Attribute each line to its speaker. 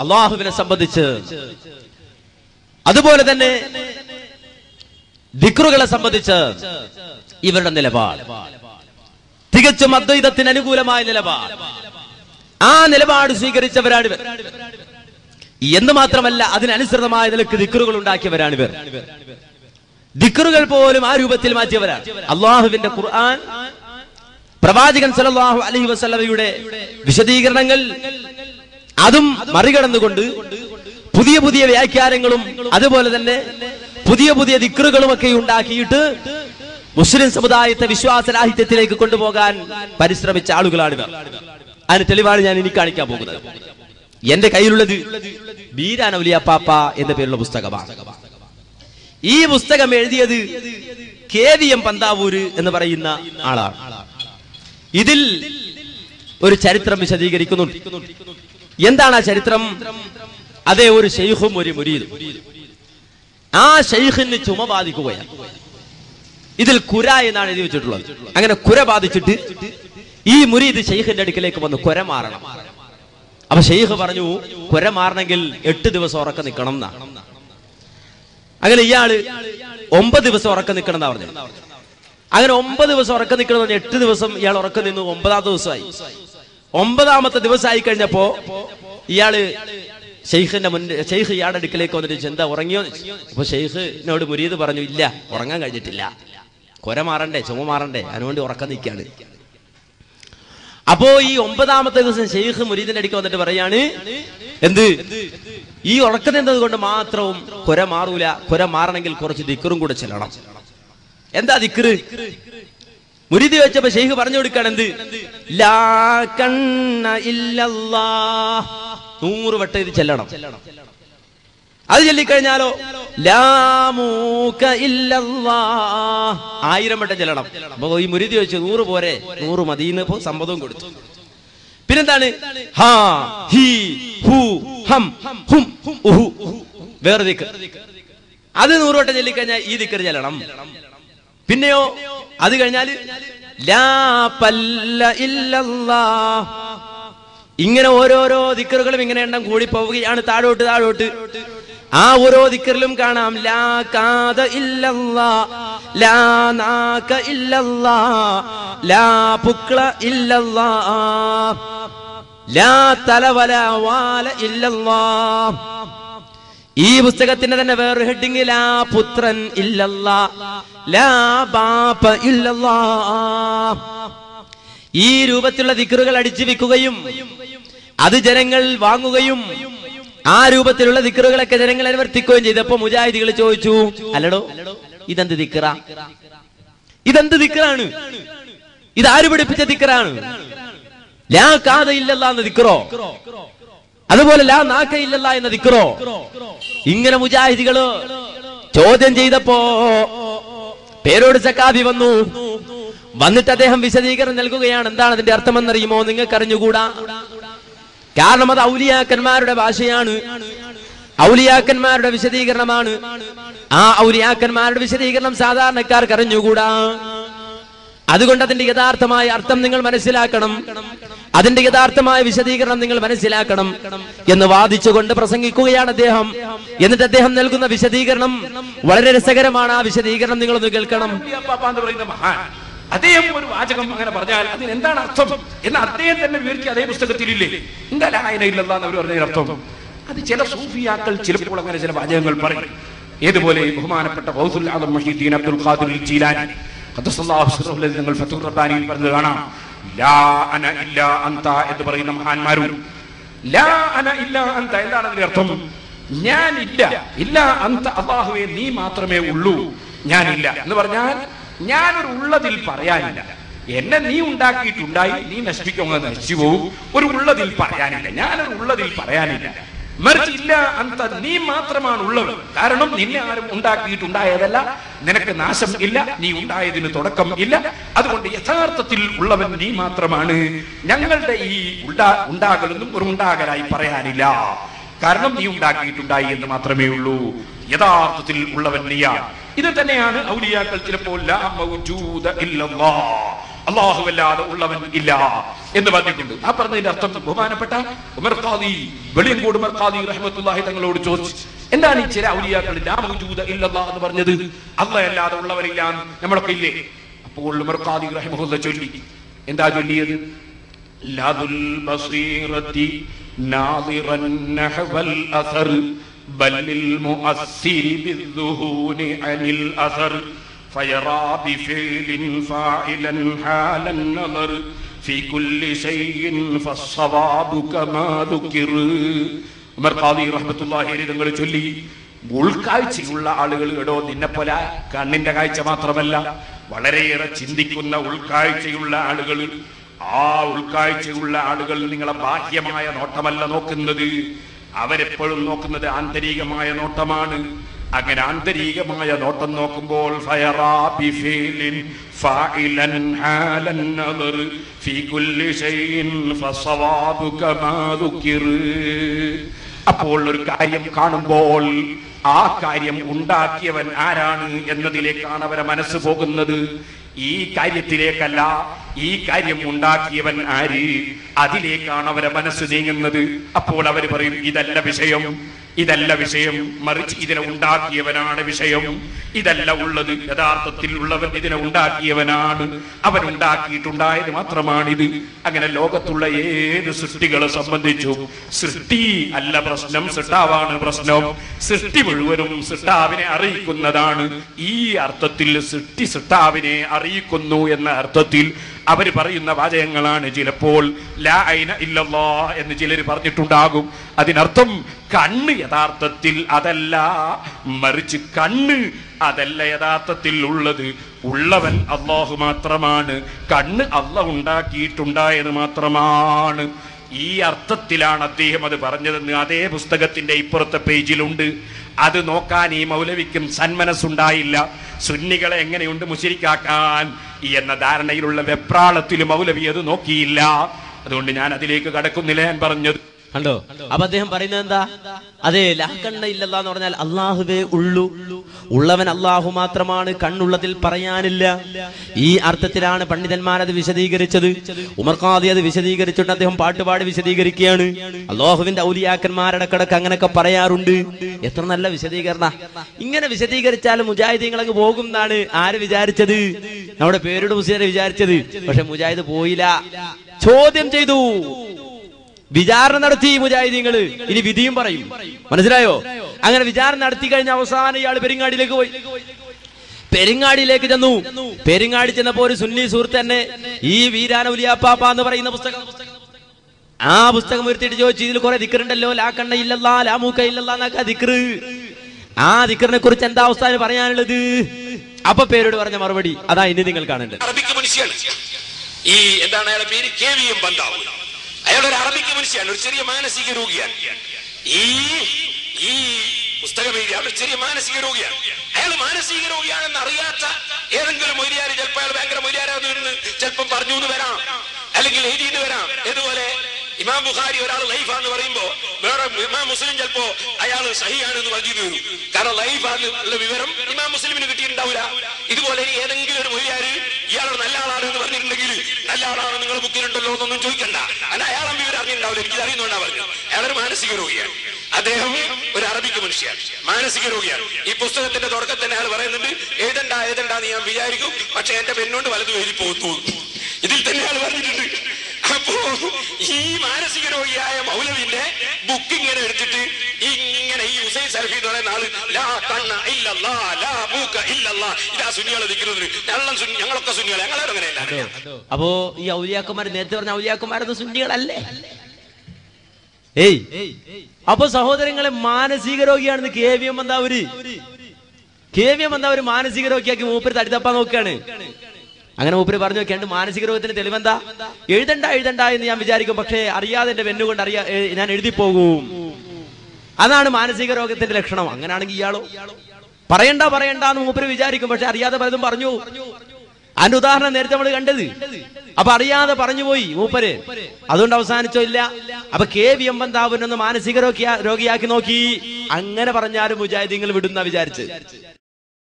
Speaker 1: അള്ളാഹുവിനെ സംബന്ധിച്ച്. അതുപോലെ തന്നെ ദിക്റുകളെ സംബന്ധിച്ച് ഇവരുടെ നിലപാട്. തികച്ചും അദ്വൈതത്തിന് അനുകൂലമായ നിലപാട്. ആ നിലപാട് സ്വീകരിച്ചവരാണ് ഇവർ എന്ന് മാത്രമല്ല അതിനനുസൃതമായ നിലയ്ക്ക് ദിക്റുകൾ ഉണ്ടാക്കിയവരാണ് ഇവർ ദിക്റുകൾ പോലും ആ രൂപത്തിൽ മാറ്റിയവരാണ്. അള്ളാഹുവിന്റെ ഖുർആൻ പ്രവാചകൻ സല്ലല്ലാഹു അലൈഹി വസല്ലമയുടെ വിശദീകരണങ്ങൾ അതും മറികടന്നുകൊണ്ട് പുതിയ പുതിയ വ്യാഖ്യാനങ്ങളും അതുപോലെ തന്നെ പുതിയ പുതിയ ദിക്റുകളും ഒക്കെ ഉണ്ടാക്കിയിട്ട് മുസ്ലിം സമുദായത്തെ വിശ്വാസരാഹിത്യത്തിലേക്ക് കൊണ്ടുപോകാൻ പരിശ്രമിച്ച ആളുകളാണിവർ. അതിന് തെളിവാണ് ഞാൻ ഇനി കാണിക്കാൻ പോകുന്നത്. എന്റെ കയ്യിലുള്ളത് ബീരാനവലിയ പാപ്പ എന്ന പേരുള്ള പുസ്തകമാണ്. ഈ പുസ്തകം എഴുതിയത് കെ വി എം പന്താവൂര് എന്ന് പറയുന്ന ആളാണ്. ഇതിൽ ഒരു ചരിത്രം വിശദീകരിക്കുന്നുണ്ട്. എന്താണ് ആ ചരിത്രം? അതേ ഒരു ഷെയ്ഖും ഒരു മുരീദും. ആ ഷെയ്ഖിന് ചുമ ബാധിക്കുകയാണ്. ഇതിൽ കുര എന്നാണ് എഴുതി വെച്ചിട്ടുള്ളത്. അങ്ങനെ കുര ബാധിച്ചിട്ട് ഈ മുരീദ് ഷെയ്ഖിന്റെ അടുക്കിലേക്ക് വന്ന് കുര മാറണം. അപ്പൊ ഷെയ്ഖ് പറഞ്ഞു കുര മാറണമെങ്കിൽ എട്ട് ദിവസം ഉറക്കം നിൽക്കണം എന്നാ. അങ്ങനെ ഇയാൾ ഒമ്പത് ദിവസം ഉറക്കം നിൽക്കണം എന്നാ പറഞ്ഞു അങ്ങനെ ഒമ്പത് ദിവസം ഉറക്കം നിൽക്കണം എട്ട് ദിവസം ഇയാൾ ഉറക്കം നിന്നു ഒമ്പതാം ദിവസമായി. ഒമ്പതാമത്തെ ദിവസമായി കഴിഞ്ഞപ്പോ ഇയാൾ ഷെയ്ഖിന്റെ മുന്നിൽ ഷെയ്ഖ് ഇയാളുടെ അടുക്കലേക്ക് വന്നിട്ട് എന്താ ഉറങ്ങിയോ. അപ്പൊ ഷെയ്ഖിനോട് മുരീദ് പറഞ്ഞു ഇല്ല ഉറങ്ങാൻ കഴിഞ്ഞിട്ടില്ല. കൊര മാറണ്ടേ ചുമ മാറണ്ടേ അതിനുവേണ്ടി ഉറക്കം നിൽക്കുകയാണ്. അപ്പോ ഈ ഒമ്പതാമത്തെ ദിവസം ഷെയ്ഖ് മുരീദിന്റെ അടുക്ക് വന്നിട്ട് പറയാണ് എന്ത്? ഈ ഉറക്കം എന്നത് കൊണ്ട് മാത്രവും കൊര മാറൂല. കൊര മാറണമെങ്കിൽ കുറച്ച് ദിക്കറും കൂടെ ചെല്ലണം. എന്താ ദിക്കറ് മുരീദ് വെച്ചപ്പോ ഷെയ്ഖ് പറഞ്ഞു കൊടുക്കാണ് എന്ത്? ലാ കണ്ണ ഇല്ലല്ലാ നൂറ് വട്ടം ഇത് ചെല്ലണം. അത് ചൊല്ലിക്കഴിഞ്ഞാലോ? ലാ മൂക്ക ഇല്ലല്ലാ ആയിരം വട്ടം ചെല്ലണം. അപ്പൊ ഈ മുരിതി വെച്ച് നൂറ് പോരെ നൂറ് ഇപ്പൊ സമ്മതവും കൊടുത്തു. പിന്നെന്താണ്? ഹാ ഹി ഹു ഹം ഹും ഉഹു വേറെ അത് നൂറ് വട്ടം ചൊല്ലിക്കഴിഞ്ഞാൽ ഈ ദിക്കർ ചെല്ലണം. പിന്നെയോ? അത് കഴിഞ്ഞാൽ ഇങ്ങനെ ഓരോരോ ദിക്കറുകളും ഇങ്ങനെ എണ്ണം കൂടി പോവുകയാണ്. താഴോട്ട് താഴോട്ട്. ആ ഓരോ ദിക്കറിലും കാണാം ലാ കാത ഇല്ലല്ലാ ലാ ലാ ഇല്ലല്ലാ ലാ തലവല വാല ഇല്ലല്ലാ ഈ പുസ്തകത്തിന്റെ തന്നെ വേറൊരു ഹെഡിങ് ലാ പുത്രൻ ഇല്ലല്ലാ ലാ ബാപ്പ ഇല്ലല്ലാ. ഈ രൂപത്തിലുള്ള ദിക്കറുകൾ അടിച്ചു വിൽക്കുകയും അത് ജനങ്ങൾ വാങ്ങുകയും ആ രൂപത്തിലുള്ള ദിക്കറുകളൊക്കെ ജനങ്ങൾ അനുവർത്തിക്കുകയും ചെയ്തപ്പോ മുജാഹിദികൾ ചോദിച്ചു അല്ലടോ ഇതെന്ത് ദിക്കറ ഇതെന്ത് ദിക്കറാണ് ഇതാര് പഠിപ്പിച്ച ദിക്കറാണ് ലാ കാതയില്ലല്ലാന്ന് ദിക്കറോ അതുപോലെ ലാ നാക്ക എന്ന ദിക്റോ. ഇങ്ങനെ മുജാഹിദികൾ ചോദ്യം ചെയ്തപ്പോ പേരോട് സക്കാബി വന്നു. വന്നിട്ട് അദ്ദേഹം വിശദീകരണം നൽകുകയാണ്. എന്താണ് അതിന്റെ അർത്ഥമെന്നറിയുമോ? നിങ്ങൾക്ക് അറിഞ്ഞുകൂടാ കാരണം അത് ഔലിയാക്കന്മാരുടെ ഭാഷയാണ്. ഔലിയാക്കന്മാരുടെ വിശദീകരണമാണ്. ആ ഔലിയാക്കന്മാരുടെ വിശദീകരണം സാധാരണക്കാർക്ക് അറിഞ്ഞുകൂടാ. അതുകൊണ്ട് അതിന്റെ യഥാർത്ഥമായ അർത്ഥം നിങ്ങൾ മനസ്സിലാക്കണം. അതിന്റെ യഥാർത്ഥമായ വിശദീകരണം നിങ്ങൾ മനസ്സിലാക്കണം എന്ന് വാദിച്ചുകൊണ്ട് പ്രസംഗിക്കുകയാണ് അദ്ദേഹം. എന്നിട്ട് അദ്ദേഹം നൽകുന്ന വിശദീകരണം വളരെ രസകരമാണ്. ആ വിശദീകരണം
Speaker 2: നിങ്ങൾ ഒന്ന് കേൾക്കണം അദ്ദേഹം ഒരു വാചകം അങ്ങനെ പറഞ്ഞാൽ അതിന് എന്താണ് അർത്ഥം? എന്ന് അദ്ദേഹം തന്നെ വിവരിക്കുക അതേ പുസ്തകത്തിലില്ലേ? എന്താ ലായന ഇല്ലെന്നാണ് അവർ പറഞ്ഞ അർത്ഥം. അത് ചില സൂഫിയാക്കൾ ചിലപ്പോൾ അങ്ങനെ ചില വാചകങ്ങൾ പറയും. ഏതുപോലെ ബഹുമാനപ്പെട്ട ഗൗസുൽ ആദം മഹീദ്ദീൻ അബ്ദുൽ ഖാദിർ ജീലാനി അലൈഹി വസല്ലം നിങ്ങൾ ഫത്തുർ റബ്ബാനിയിൽ പറഞ്ഞു കാണാം. ലാ അന ഇല്ല അന്ത എന്ന് പറയുന്ന മഹാന്മാരും ലാ അന ഇല്ല അന്ത എന്താണ് അതിന്റെ അർത്ഥം? ഞാൻ ഇല്ല ഇല്ല അന്ത അള്ളാഹുവെ നീ മാത്രമേ ഉള്ളൂ ഞാനില്ല. എന്ന് പറഞ്ഞാൽ ഞാനൊരു ഉള്ളതിൽ പറയാനില്ല. എന്നെ നീ ഉണ്ടാക്കിയിട്ടുണ്ടായി നീ നശിപ്പിക്കുക നശിച്ചു പോകും ഒരു ഉള്ളതിൽ പറയാനില്ല. ഞാനൊരു ഉള്ളതിൽ പറയാനില്ല. മറിച്ച് ഇല്ല അന്ത നീ മാത്രമാണ് ഉള്ളത് കാരണം നിന്നെ ആരും ഉണ്ടാക്കിയിട്ടുണ്ടായതല്ല. നിനക്ക് നാശം ഇല്ല നീ ഉണ്ടായതിന് തുടക്കം ഇല്ല. അതുകൊണ്ട് യഥാർത്ഥത്തിൽ ഉള്ളവൻ നീ മാത്രമാണ്. ഞങ്ങളുടെ ഈ ഉണ്ടാ ഉണ്ടാകലൊന്നും ഒരു ഉണ്ടാകലായി പറയാനില്ല. കാരണം നീ ഉണ്ടാക്കിയിട്ടുണ്ടായി എന്ന് മാത്രമേ ഉള്ളൂ. യഥാർത്ഥത്തിൽ ഉള്ളവൻ നീയാണ്. ഇത് തന്നെയാണ് ഔലിയാക്കൾ ചിലപ്പോൾ. അള്ളാഹുവല്ലാതെ ഉള്ളവൻ ഇല്ല എന്ന് പറഞ്ഞിട്ടുണ്ട് ആ പറഞ്ഞതിന്റെ അർത്ഥം ബഹുമാനപ്പെട്ട ഉമർ ഖാദി വെളിയങ്കോട് ഉമർ ഖാദി റഹ്മത്തുല്ലാഹി തങ്ങളോട് ചോദിച്ചു എന്താണ് ഈ ചില ഔലിയാക്കളിൽ ആ മൗജൂദ ഇല്ലല്ലാ എന്ന് പറഞ്ഞത്? അള്ളയല്ലാതെ ഉള്ളവരില്ല നമ്മളൊക്കെ ഇല്ലേ? അപ്പോൾ ഉമർ ഖാദി റഹ്മുല്ല ചൊല്ലി എന്താ ചൊല്ലിയത്? ലദുൽ ബസീറത്തി നാദിറൻ നഹവൽ അസർ ബൽ മുഅസ്സി ബിദ്ദുഹൂനി അനിൽ അസർ فيرى بفعل فاعلا حال النظر في كل شيء فالصواب كما ذكر ഉമർ ഖാദി റഹ്മത്തുള്ളാഹി അലൈഹി തങ്ങൾ ചൊല്ലി ഉൾക്കാഴ്ചയുള്ള ആളുകൾ എടോ നിന്നെപ്പോലെ കണ്ണിന്റെ കാഴ്ച മാത്രമല്ല വളരെയേറെ ചിന്തിക്കുന്ന ഉൾക്കാഴ്ചയുള്ള ആളുകൾ ആ ഉൾക്കാഴ്ചയുള്ള ആളുകൾ നിങ്ങളെ ബാഹ്യമായ നോട്ടമല്ല നോക്കുന്നത് അവരെപ്പോഴും നോക്കുന്നത് ആന്തരികമായ നോട്ടമാണ് അങ്ങനെ ആന്തരികമായ നോട്ടം നോക്കുമ്പോൾ അപ്പോൾ ഒരു കാര്യം കാണുമ്പോൾ ആ കാര്യം ഉണ്ടാക്കിയവൻ ആരാണ് എന്നതിലേക്കാണ് അവരെ മനസ്സ് പോകുന്നത്. ഈ കാര്യത്തിലേക്കല്ല ഈ കാര്യം ഉണ്ടാക്കിയവൻ ആര്? അതിലേക്കാണ് അവരെ മനസ്സ് നീങ്ങുന്നത്. അപ്പോൾ അവർ പറയും ഇതല്ല വിഷയം. ഇതല്ല വിഷയം. മറിച്ച് ഇതിനെ ഉണ്ടാക്കിയവനാണ് വിഷയം. ഇതല്ല ഉള്ളത്. യഥാർത്ഥത്തിൽ ഉള്ളവൻ ഇതിനെ ഉണ്ടാക്കിയവനാണ്. അവൻ ഉണ്ടാക്കിയിട്ടുണ്ടായത് മാത്രമാണിത്. അങ്ങനെ ലോകത്തുള്ള ഏത് സൃഷ്ടികളെ സംബന്ധിച്ചു സൃഷ്ടി അല്ല പ്രശ്നം. സൃഷ്ടാവാണ് പ്രശ്നം. സൃഷ്ടി മുഴുവനും സൃഷ്ടാവിനെ അറിയിക്കുന്നതാണ്. ഈ അർത്ഥത്തിൽ സൃഷ്ടി സൃഷ്ടാവിനെ അറിയിക്കുന്നു എന്ന അർത്ഥത്തിൽ അവർ പറയുന്ന വാചകങ്ങളാണ് ചിലപ്പോൾ ലാ എന്ന് ചിലർ പറഞ്ഞിട്ടുണ്ടാകും. അതിനർത്ഥം കണ്ണ് യഥാർത്ഥത്തിൽ അതല്ല മറിച്ച് കണ്ണ് അതല്ല യഥാർത്ഥത്തിൽ ഉള്ളത്. ഉള്ളവൻ അള്ളാഹു മാത്രമാണ് കണ്ണ് അല്ല ഉണ്ടാക്കിയിട്ടുണ്ടായത് മാത്രമാണ്. ഈ അർത്ഥത്തിലാണ് അദ്ദേഹം അത് പറഞ്ഞതെന്ന് അതേ പുസ്തകത്തിന്റെ ഇപ്പുറത്തെ പേജിലുണ്ട്. അത് നോക്കാൻ ഈ മൗലവിക്കും സന്മനസ്സുണ്ടായില്ല. സുന്നികളെ എങ്ങനെയുണ്ട് മുശരിക്കാക്കാൻ? എന്ന ധാരണയിലുള്ള വെപ്രാളത്തിൽ മൗലവി അത് നോക്കിയില്ല. അതുകൊണ്ട് ഞാൻ അതിലേക്ക് കടക്കുന്നില്ല ഞാൻ പറഞ്ഞത്
Speaker 1: കണ്ടോ? അപ്പൊ അദ്ദേഹം പറയുന്നത് എന്താ? അതെ ലാക്കണ്ണ ഇല്ലല്ല എന്ന് പറഞ്ഞാൽ അള്ളാഹുവേ ഉള്ളു. ഉള്ളവൻ അള്ളാഹു മാത്രമാണ് കണ്ണുള്ളതിൽ പറയാനില്ല. ഈ അർത്ഥത്തിലാണ് പണ്ഡിതന്മാർ അത് വിശദീകരിച്ചത്. ഉമർ ഖാദി അത് വിശദീകരിച്ചിട്ട് അദ്ദേഹം പാട്ടുപാടി വിശദീകരിക്കുകയാണ്. അള്ളാഹുവിന്റെ ഔലിയാക്കന്മാരടക്കടക്ക് അങ്ങനെയൊക്കെ പറയാറുണ്ട്. എത്ര നല്ല വിശദീകരണ. ഇങ്ങനെ വിശദീകരിച്ചാൽ മുജാഹിദീങ്ങളങ്ങ് പോകും എന്നാണ് ആര് വിചാരിച്ചത്? നമ്മുടെ പേരുടെ മുസ്ലിനെ വിചാരിച്ചത്. പക്ഷെ മുജാഹിദ് പോയില്ല. ചോദ്യം ചെയ്തു. വിചാരണ നടത്തി മുജാഹിദീങ്ങൾ ഇനി വിധിയും പറയും. മനസ്സിലായോ? അങ്ങനെ വിചാരണ നടത്തി കഴിഞ്ഞ അവസാനം ഇയാൾ പെരിങ്ങാടിയിലേക്ക് പോയി. പെരിങ്ങാടിയിലേക്ക് ചെന്നു. പെരിങ്ങാടി ചെന്നപ്പോ ഒരു സുന്നി സുഹൃത്ത് തന്നെ ഈ വീരാന ഉലിയാപ്പാപ്പ എന്ന് പറയുന്ന പുസ്തകം ആ പുസ്തകം ഉയർത്തിയിട്ട് ചോദിച്ചു ഇതിൽ കുറെ ദിക്കറുണ്ടല്ലോ. ലാ കണ്ണ ഇല്ലല്ലാ ലാ മൂക്ക ഇല്ലല്ലാ എന്നൊക്കെ ദിക്കറ്. ആ ദിക്കറിനെ കുറിച്ച് എന്താ അവസ്ഥ പറയാനുള്ളത്? അപ്പൊ പേരോട് പറഞ്ഞ മറുപടി അതാ ഇനി നിങ്ങൾ കാണേണ്ടത്.
Speaker 3: ഈ എന്താണ് പേര്? കെ അയാൾ ഒരു അറബിക്ക് മനുഷ്യയാണ് ഒരു ചെറിയ മാനസിക രോഗിയാണ്. ഈ ഈ പുസ്തകം എഴുതി ഒരു ചെറിയ മാനസിക രോഗിയാണ്. അയാൾ മാനസിക രോഗിയാണെന്ന് അറിയാത്ത ഏതെങ്കിലും മൊയ്യാരി ചിലപ്പോൾ അയാൾ ഭയങ്കര മൊയ്യാരാന്ന് ചിലപ്പം പറഞ്ഞു എന്ന് വരാം. അല്ലെങ്കിൽ എഴുതിയെന്ന് വരാം. ഇതുപോലെ ഇമാം ബുഖാരി ഒരാൾ ലൈഫാന്ന് പറയുമ്പോ വേറെ ഇമാം മുസ്ലിം ചിലപ്പോ അയാൾ സഹിയാണെന്ന് പറഞ്ഞു വരും. കാരണം ലൈഫാന്ന് ഉള്ള വിവരം ഇമാം മുസ്ലിമിന് കിട്ടിയിട്ടുണ്ടാവില്ല ഇതുപോലെ ഇനി ഏതെങ്കിലും ഒരു മൊഴിയാര് ഇയാളൊരു നല്ല ആളാണ് എന്ന് പറഞ്ഞിട്ടുണ്ടെങ്കിൽ നല്ല ആളാണ് നിങ്ങൾ ബുക്കിലുണ്ടല്ലോ എന്നൊന്നും ചോദിക്കണ്ട. അല്ല അയാളും വിവരം അറിഞ്ഞിട്ടുണ്ടാവില്ല എനിക്ക് അറിയുന്നുണ്ടാ പറഞ്ഞു അയാളൊരു മാനസിക രോഗിയാണ്. അദ്ദേഹം ഒരു അറബിക്ക് മനുഷ്യയാണ്. മാനസിക രോഗിയാണ്. ഈ പുസ്തകത്തിന്റെ തുടക്കത്തിൽ തന്നെ അയാൾ പറയുന്നുണ്ട് എഴുതണ്ട എഴുതണ്ട എന്ന് ഞാൻ വിചാരിക്കും. പക്ഷെ എന്റെ പെണ്ണോണ്ട് വലതു വരി പോകുന്നു ഇതിൽ തന്നെ അയാൾ പറഞ്ഞിട്ടുണ്ട്. അപ്പോ ഈ മാനസിക രോഗിയായ മൗലവിന്റെ ബുക്ക് ഇങ്ങനെ ഹുസൈൻ ഞങ്ങളൊക്കെ
Speaker 1: അപ്പോ ഈ ഔലിയാക്കുമാർ നേരത്തെ പറഞ്ഞ ഔലിയാക്കുമാരൊന്നും സുന്നികളല്ലേ? ഏയ് അപ്പൊ സഹോദരങ്ങളെ മാനസിക രോഗിയാണെന്ന് കെ വി എം എന്താ ഒരു കെ വി എം എന്താ ഒരു മാനസിക രോഗിയാക്കി മൂപ്പര് തടിതപ്പാ നോക്കുകയാണ് അങ്ങനെ മൂപ്പര് പറഞ്ഞു നോക്കിയാണ്ട് മാനസിക രോഗത്തിന് തെളിവെന്താ? എഴുതണ്ട എഴുതണ്ട എന്ന് ഞാൻ വിചാരിക്കും. പക്ഷേ അറിയാതെ എന്റെ വെന്നുകൊണ്ട് അറിയാ ഞാൻ എഴുതി പോകും അതാണ് മാനസിക രോഗത്തിന്റെ ലക്ഷണം. അങ്ങനെയാണെങ്കിൽ ഇയാളോ പറയണ്ട പറയണ്ട എന്ന് മൂപ്പര് വിചാരിക്കും. പക്ഷെ അറിയാതെ പലതും പറഞ്ഞു. അതിന്റെ ഉദാഹരണം നേരത്തെ നമ്മൾ കണ്ടത്. അപ്പൊ അറിയാതെ പറഞ്ഞു പോയി മൂപ്പര്. അതുകൊണ്ട് അവസാനിച്ചോ ഇല്ല. അപ്പൊ കെ വി എം എമ്പന്താവിനൊന്ന് മാനസിക രോഗിയാക്കി നോക്കി. അങ്ങനെ പറഞ്ഞാലും മുജാഹിദീങ്ങൾ വിടുന്ന വിചാരിച്ച്